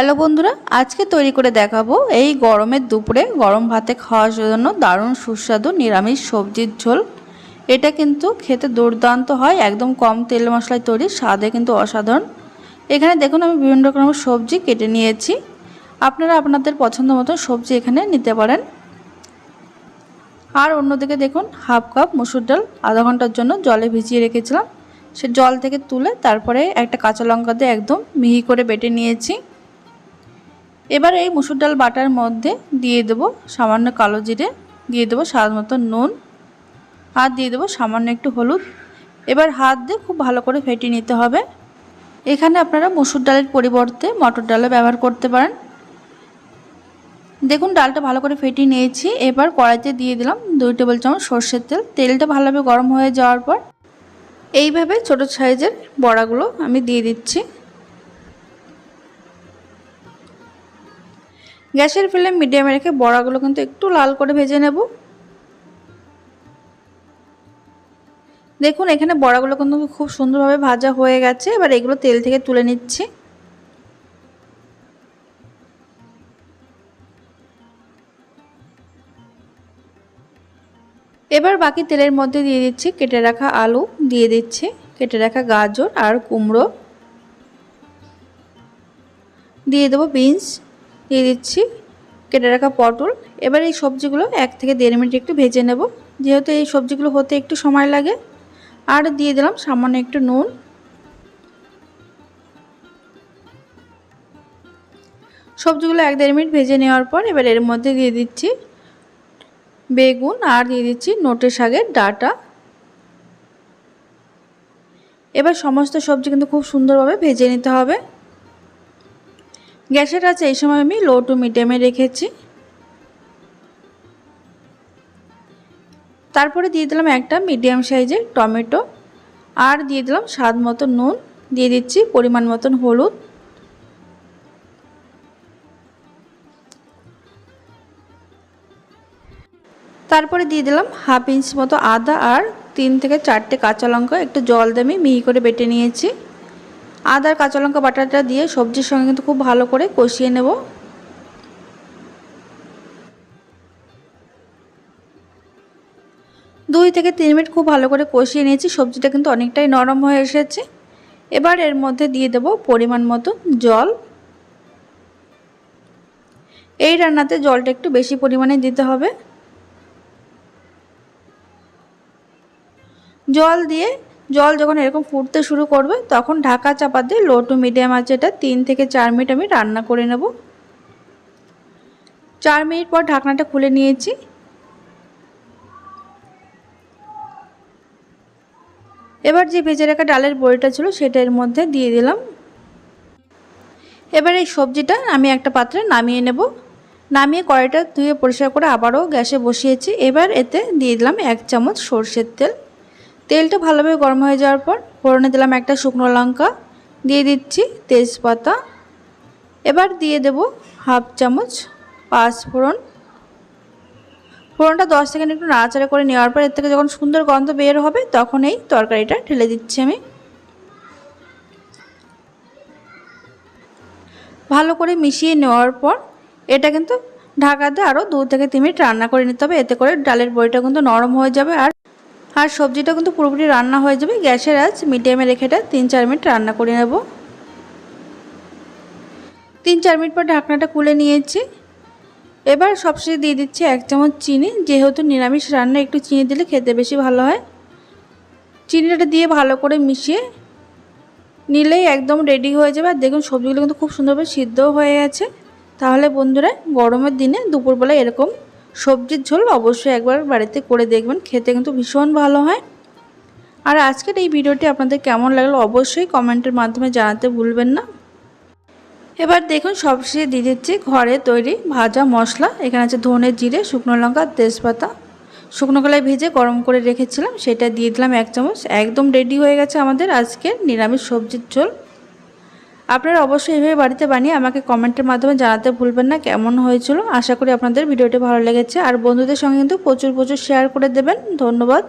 Hello বন্ধুরা, আজকে তৈরি করে দেখাবো এই গরমের দুপুরে গরম ভাতে খাওয়ার জন্য দারুণ সুস্বাদু নিরামিষ সবজির ঝোল। এটা কিন্তু খেতে দুর্দান্ত হয়, একদম কম তেল মশলায় তৈরি, স্বাদে কিন্তু অসাধারণ। এখানে দেখুন, আমি বিভিন্ন রকমের সবজি কেটে নিয়েছি। আপনারা আপনাদের পছন্দ মতো সবজি এখানে নিতে পারেন। আর অন্যদিকে দেখুন, হাফ কাপ মুসুর ডাল আধা ঘণ্টার জন্য জলে ভিজিয়ে রেখেছিলাম। সে জল থেকে তুলে তারপরে একটা কাঁচা লঙ্কা দিয়ে একদম মিহি করে বেটে নিয়েছি। এবার এই মুসুর ডাল বাটার মধ্যে দিয়ে দেবো সামান্য কালো জিরে, দিয়ে দেবো স্বাদ মতো নুন আর দিয়ে দেবো সামান্য একটু হলুদ। এবার হাত দিয়ে খুব ভালো করে ফেটিয়ে নিতে হবে। এখানে আপনারা মুসুর ডালের পরিবর্তে মটর ডালও ব্যবহার করতে পারেন। দেখুন, ডালটা ভালো করে ফেটিয়ে নিয়েছি। এবার কড়াইতে দিয়ে দিলাম দুই টেবিল চামচ সর্ষের তেল। তেলটা ভালোভাবে গরম হয়ে যাওয়ার পর এইভাবে ছোট সাইজের বড়াগুলো আমি দিয়ে দিচ্ছি। গ্যাসের ফ্লেম মিডিয়ামে রেখে বড়াগুলো কিন্তু একটু লাল করে ভেজে নেব। দেখুন, এখানে বড়াগুলো কিন্তু খুব সুন্দরভাবে ভাজা হয়ে গেছে। এবার এগুলো তেল থেকে তুলে নিচ্ছি। এবার বাকি তেলের মধ্যে দিয়ে দিচ্ছি কেটে রাখা আলু, দিয়ে দিচ্ছি কেটে রাখা গাজর আর কুমড়ো। দিয়ে দেবো বিনস। দিয়ে দিচ্ছি, কেটে রাখা পটল। এবার এই সবজিগুলো এক থেকে দেড় মিনিট একটু ভেজে নেব। যেহেতু এই সবজিগুলো হতে একটু সময় লাগে, আর দিয়ে দিলাম সামান্য একটু নুন। সবজিগুলো এক দেড় মিনিট ভেজে নেওয়ার পর এবার এর মধ্যে দিয়ে দিচ্ছি বেগুন, আর দিয়ে দিচ্ছি নোটে শাকের ডাটা। এবার সমস্ত সবজি কিন্তু খুব সুন্দরভাবে ভেজে নিতে হবে। গ্যাসের আছে এই সময় আমি লো টু মিডিয়ামে রেখেছি। তারপরে দিয়ে দিলাম একটা মিডিয়াম সাইজের টমেটো। আর দিয়ে দিলাম স্বাদ মতো নুন। দিয়ে দিচ্ছি পরিমাণ মতন হলুদ। তারপরে দিয়ে দিলাম হাফ ইঞ্চ মতো আদা। আর তিন থেকে চারটে কাঁচা লঙ্কা। একটু জল দিয়ে আমি মিহি করে বেটে নিয়েছি। আদার কাঁচা লঙ্কা বাটাটা দিয়ে সবজির সঙ্গে কিন্তু খুব ভালো করে কষিয়ে নেব। দুই থেকে তিন মিনিট খুব ভালো করে কষিয়ে নিয়েছি, সবজিটা কিন্তু অনেকটাই নরম হয়ে এসেছে। এবার এর মধ্যে দিয়ে দেব পরিমাণ মতো জল। এই রান্নাতে জলটা একটু বেশি পরিমাণে দিতে হবে। জল দিয়ে জল যখন এরকম ফুটতে শুরু করবে, তখন ঢাকা চাপা দিয়ে লো টু মিডিয়াম আছে এটা তিন থেকে চার মিনিট আমি রান্না করে নেব। চার মিনিট পর ঢাকনাটা খুলে নিয়েছি। এবার যে ভেজে রাখা ডালের বড়িটা ছিল সেটা এর মধ্যে দিয়ে দিলাম। এবার এই সবজিটা আমি একটা পাত্রে নামিয়ে নেব। নামিয়ে কড়াইটা ধুয়ে পরিষ্কার করে আবারও গ্যাসে বসিয়েছি। এবার এতে দিয়ে দিলাম এক চামচ সর্ষের তেল। তেলটা ভালোভাবে গরম হয়ে যাওয়ার পর ফোড়নে দিলাম একটা শুকনো লঙ্কা, দিয়ে দিচ্ছি তেজপাতা। এবার দিয়ে দেব হাফ চামচ পাঁচ ফোড়ন ফোড়নটা দশ সেকেন্ড একটু নাড়াচাড়া করে নেওয়ার পর এর থেকে যখন সুন্দর গন্ধ বের হবে তখন এই তরকারিটা ঢেলে দিচ্ছি আমি। ভালো করে মিশিয়ে নেওয়ার পর এটা কিন্তু ঢাকাতে আরও দু থেকে তিন মিনিট রান্না করে নিতে হবে, এতে করে ডালের বড়িটা কিন্তু নরম হয়ে যাবে আর আর সবজিটা কিন্তু পুরোপুরি রান্না হয়ে যাবে। গ্যাসের আজ মিডিয়ামে রেখে এটা তিন চার মিনিট রান্না করে নেব। তিন চার মিনিট পর ঢাকনাটা খুলে নিয়েছি। এবার সবশেষে দিয়ে দিচ্ছি এক চামচ চিনি। যেহেতু নিরামিষ রান্না, একটু চিনি দিলে খেতে বেশি ভালো হয়। চিনিটা দিয়ে ভালো করে মিশিয়ে নিলেই একদম রেডি হয়ে যাবে। আর দেখুন, সবজিগুলো কিন্তু খুব সুন্দরভাবে সিদ্ধও হয়ে গেছে। তাহলে বন্ধুরা, গরমের দিনে দুপুরবেলা এরকম সবজির ঝোল অবশ্যই একবার বাড়িতে করে দেখবেন, খেতে কিন্তু ভীষণ ভালো হয়। আর আজকের এই ভিডিওটি আপনাদের কেমন লাগল অবশ্যই কমেন্টের মাধ্যমে জানাতে ভুলবেন না। এবার দেখুন সবশেষে দিয়ে দিচ্ছি ঘরে তৈরি ভাজা মশলা। এখানে আছে ধনে জিরে, শুকনো লঙ্কা, তেজপাতা। শুকনো কলায় ভেজে গরম করে রেখেছিলাম, সেটা দিয়ে দিলাম এক চামচ। একদম রেডি হয়ে গেছে আমাদের আজকের নিরামিষ সবজির ঝোল। আপনারা অবশ্যই এইভাবে বাড়িতে বানিয়ে আমাকে কমেন্টের মাধ্যমে জানাতে ভুলবেন না কেমন হয়েছিল। আশা করি আপনাদের ভিডিওটি ভালো লেগেছে। আর বন্ধুদের সঙ্গে কিন্তু প্রচুর প্রচুর শেয়ার করে দেবেন। ধন্যবাদ।